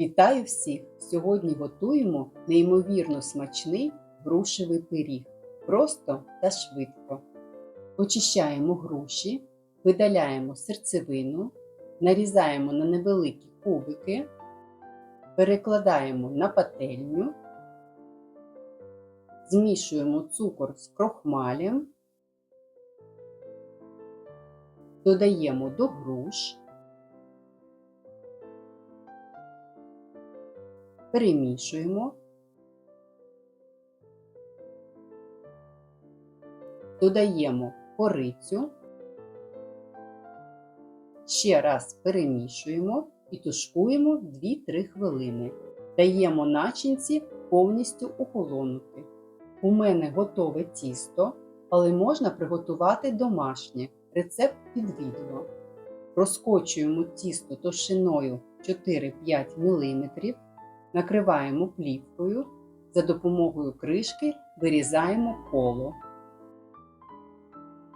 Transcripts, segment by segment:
Вітаю всіх! Сьогодні готуємо неймовірно смачний грушевий пиріг. Просто та швидко. Очищаємо груші, видаляємо серцевину, нарізаємо на невеликі кубики, перекладаємо на пательню, змішуємо цукор з крохмалем, додаємо до груш. Перемішуємо, додаємо корицю, ще раз перемішуємо і тушкуємо 2-3 хвилини. Даємо начинці повністю охолонути. У мене готове тісто, але можна приготувати домашнє рецепт під відео. Розкочуємо тісто товщиною 4-5 мм накриваємо плівкою, за допомогою кришки вирізаємо коло.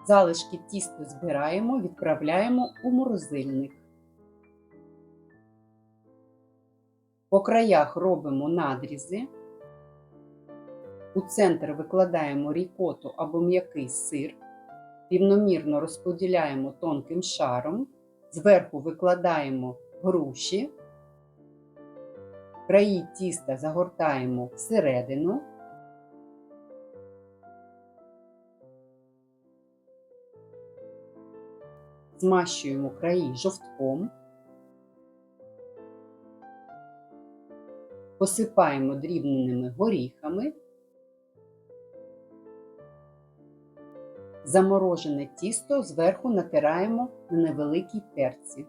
Залишки тіста збираємо, відправляємо у морозильник. По краях робимо надрізи. У центр викладаємо рікоту або м'який сир, рівномірно розподіляємо тонким шаром, зверху викладаємо груші. Краї тіста загортаємо всередину. Змащуємо краї жовтком. Посипаємо дрібненими горіхами. Заморожене тісто зверху натираємо на невеликій терці.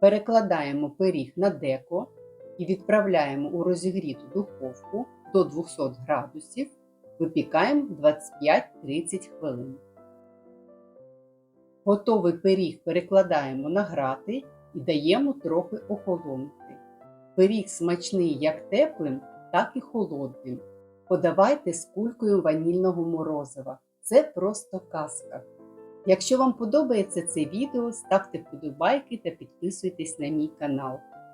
Перекладаємо пиріг на деко і відправляємо у розігріту духовку до 200 градусів, випікаємо 25-30 хвилин. Готовий пиріг перекладаємо на грати і даємо трохи охолонути. Пиріг смачний як теплим, так і холодним. Подавайте з кулькою ванільного морозива. Це просто казка. Якщо вам подобається це відео, ставте вподобайки та підписуйтесь на мій канал.